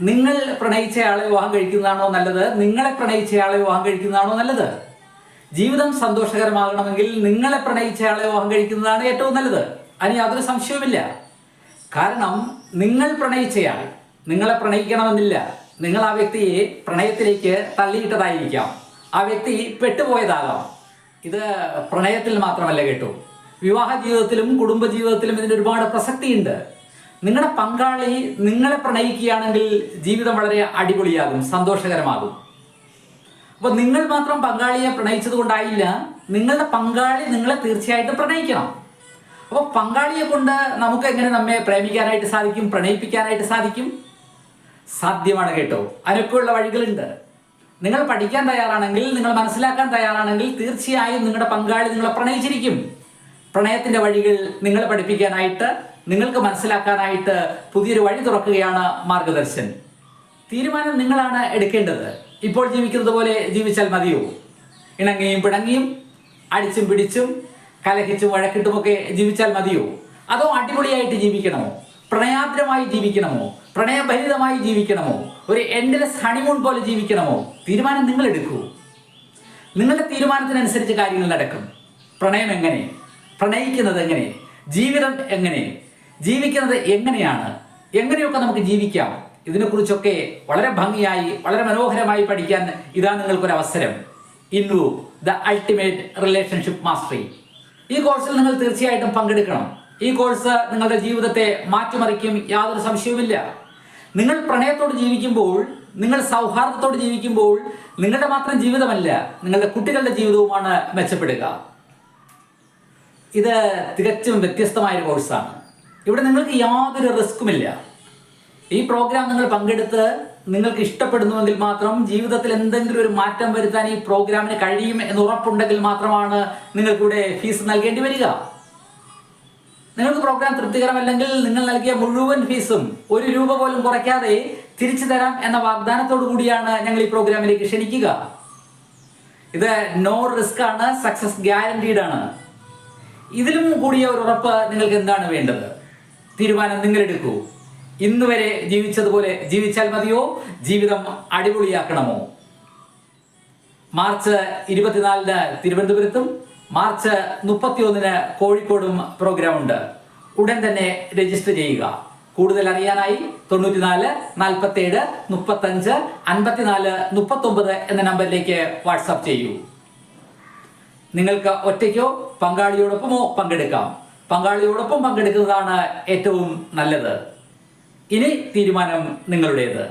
നിങ്ങൾ പ്രണയിച്ചയാളെ വിവാഹം കഴിക്കുന്നതാണോ നല്ലത്? നിങ്ങളെ പ്രണയിച്ചയാളെ വിവാഹം കഴിക്കുന്നതാണോ നല്ലത്? ജീവിതം സന്തോഷകരമാകണമെങ്കിൽ നിങ്ങളെ പ്രണയിച്ചയാളെ വിവാഹം കഴിക്കുന്നതാണ് ഏറ്റവും നല്ലത്. അതിന് യാതൊരു സംശയവുമില്ല. കാരണം നിങ്ങൾ പ്രണയിച്ചയാൾ നിങ്ങളെ പ്രണയിക്കണമെന്നില്ല. നിങ്ങൾ ആ വ്യക്തിയെ പ്രണയത്തിലേക്ക് തള്ളിയിട്ടതായിരിക്കാം. ആ വ്യക്തി പെട്ടുപോയതാകാം. ഇത് പ്രണയത്തിൽ മാത്രമല്ല കേട്ടോ. വിവാഹ ജീവിതത്തിലും കുടുംബ ജീവിതത്തിലും ഇതിന് ഒരുപാട് പ്രസക്തിയുണ്ട്. നിങ്ങളുടെ പങ്കാളി നിങ്ങളെ പ്രണയിക്കുകയാണെങ്കിൽ ജീവിതം വളരെ അടിപൊളിയാകും സന്തോഷകരമാകും. അപ്പോൾ നിങ്ങൾ മാത്രം പങ്കാളിയെ പ്രണയിച്ചത് കൊണ്ടായില്ല നിങ്ങളുടെ പങ്കാളി നിങ്ങളെ തീർച്ചയായിട്ടും പ്രണയിക്കണം. അപ്പോൾ പങ്കാളിയെ കൊണ്ട് നമുക്ക് എങ്ങനെ നമ്മെ പ്രേമിക്കാനായിട്ട് സാധിക്കും പ്രണയിപ്പിക്കാനായിട്ട് സാധിക്കും? സാധ്യമാണ് കേട്ടോ. അതിനൊക്കെയുള്ള വഴികളുണ്ട്. നിങ്ങൾ പഠിക്കാൻ തയ്യാറാണെങ്കിൽ നിങ്ങൾ മനസ്സിലാക്കാൻ തയ്യാറാണെങ്കിൽ തീർച്ചയായും നിങ്ങളുടെ പങ്കാളി നിങ്ങളെ പ്രണയിച്ചിരിക്കും. പ്രണയത്തിന്റെ വഴികൾ നിങ്ങളെ പഠിപ്പിക്കാനായിട്ട് നിങ്ങൾക്ക് മനസ്സിലാക്കാനായിട്ട് പുതിയൊരു വഴി തുറക്കുകയാണ് മാർഗദർശൻ. തീരുമാനം നിങ്ങളാണ് എടുക്കേണ്ടത്. ഇപ്പോൾ ജീവിക്കുന്നത് പോലെ ജീവിച്ചാൽ മതിയോ? ഇണങ്ങിയും പിണങ്ങിയും അടിച്ചും പിടിച്ചും കലഹിച്ചും വഴക്കിട്ടുമൊക്കെ ജീവിച്ചാൽ മതിയോ? അതോ അടിപൊളിയായിട്ട് ജീവിക്കണമോ? പ്രണയാദ്രമായി ജീവിക്കണമോ? പ്രണയഭരിതമായി ജീവിക്കണമോ? ഒരു എൻഡ്ലെസ് ഹണിമൂൺ പോലെ ജീവിക്കണമോ? തീരുമാനം നിങ്ങൾ എടുക്കൂ. നിങ്ങളുടെ തീരുമാനത്തിനനുസരിച്ച് കാര്യങ്ങൾ നടക്കും. പ്രണയം എങ്ങനെ? പ്രണയിക്കുന്നത് എങ്ങനെ? ജീവിതം എങ്ങനെ? ജീവിക്കുന്നത് എങ്ങനെയാണ്? എങ്ങനെയൊക്കെ നമുക്ക് ജീവിക്കാം? ഇതിനെക്കുറിച്ചൊക്കെ വളരെ ഭംഗിയായി വളരെ മനോഹരമായി പഠിക്കാൻ ഇതാ നിങ്ങൾക്കൊരു അവസരം ഇന്നു ദ അൾട്ടിമേറ്റ് റിലേഷൻഷിപ്പ് മാസ്റ്ററി. ഈ കോഴ്സിൽ നിങ്ങൾ തീർച്ചയായിട്ടും പങ്കെടുക്കണം. ഈ കോഴ്സ് നിങ്ങളുടെ ജീവിതത്തെ മാറ്റിമറിക്കും യാതൊരു സംശയവുമില്ല. നിങ്ങൾ പ്രണയത്തോട് ജീവിക്കുമ്പോൾ നിങ്ങൾ സൗഹാർദ്ദത്തോട് ജീവിക്കുമ്പോൾ നിങ്ങളുടെ മാത്രം ജീവിതമല്ല നിങ്ങളുടെ കുട്ടികളുടെ ജീവിതവുമാണ് മെച്ചപ്പെടുക. ഇത് തികച്ചും വ്യത്യസ്തമായ കോഴ്സാണ്. ഇവിടെ നിങ്ങൾക്ക് യാതൊരു റിസ്ക്കുമില്ല. ഈ പ്രോഗ്രാം നിങ്ങൾ പങ്കെടുത്ത് നിങ്ങൾക്ക് ഇഷ്ടപ്പെടുന്നുവെങ്കിൽ മാത്രം ജീവിതത്തിൽ എന്തെങ്കിലും ഒരു മാറ്റം വരുത്താൻ ഈ പ്രോഗ്രാമിന് കഴിയും എന്ന് ഉറപ്പുണ്ടെങ്കിൽ മാത്രമാണ് നിങ്ങൾക്കിവിടെ ഫീസ് നൽകേണ്ടി വരിക. നിങ്ങൾക്ക് പ്രോഗ്രാം തൃപ്തികരമല്ലെങ്കിൽ നിങ്ങൾ നൽകിയ മുഴുവൻ ഫീസും ഒരു രൂപ പോലും കുറയ്ക്കാതെ തിരിച്ചു തരാം എന്ന വാഗ്ദാനത്തോടു കൂടിയാണ് ഞങ്ങൾ ഈ പ്രോഗ്രാമിലേക്ക് ക്ഷണിക്കുക. ഇത് നോ റിസ്ക് ആണ് സക്സസ് ഗ്യാരണ്ടീഡ് ആണ്. ഇതിലും കൂടിയ ഒരു ഉറപ്പ് നിങ്ങൾക്ക് എന്താണ് വേണ്ടത്? തീരുമാനം നിങ്ങൾ എടുക്കൂ ഇന്ന് വരെ ജീവിച്ചതുപോലെ ജീവിച്ചാൽ മതിയോ? ജീവിതം അടിപൊളിയാക്കണമോ? മാർച്ച് ഇരുപത്തിനാലിന് തിരുവനന്തപുരത്തും മാർച്ച് മുപ്പത്തിയൊന്നിന് കോഴിക്കോടും പ്രോഗ്രാം ഉണ്ട്. ഉടൻ തന്നെ രജിസ്റ്റർ ചെയ്യുക. കൂടുതൽ അറിയാനായി തൊണ്ണൂറ്റിനാല് നാൽപ്പത്തേഴ് മുപ്പത്തഞ്ച് അൻപത്തിനാല് മുപ്പത്തൊമ്പത് എന്ന നമ്പറിലേക്ക് വാട്സാപ്പ് ചെയ്യൂ. നിങ്ങൾക്ക് ഒറ്റയ്ക്കോ പങ്കാളിയോടൊപ്പമോ പങ്കെടുക്കാം. പങ്കാളിയോടൊപ്പം പങ്കെടുക്കുന്നതാണ് ഏറ്റവും നല്ലത്. ഇനി തീരുമാനം നിങ്ങളുടേത്.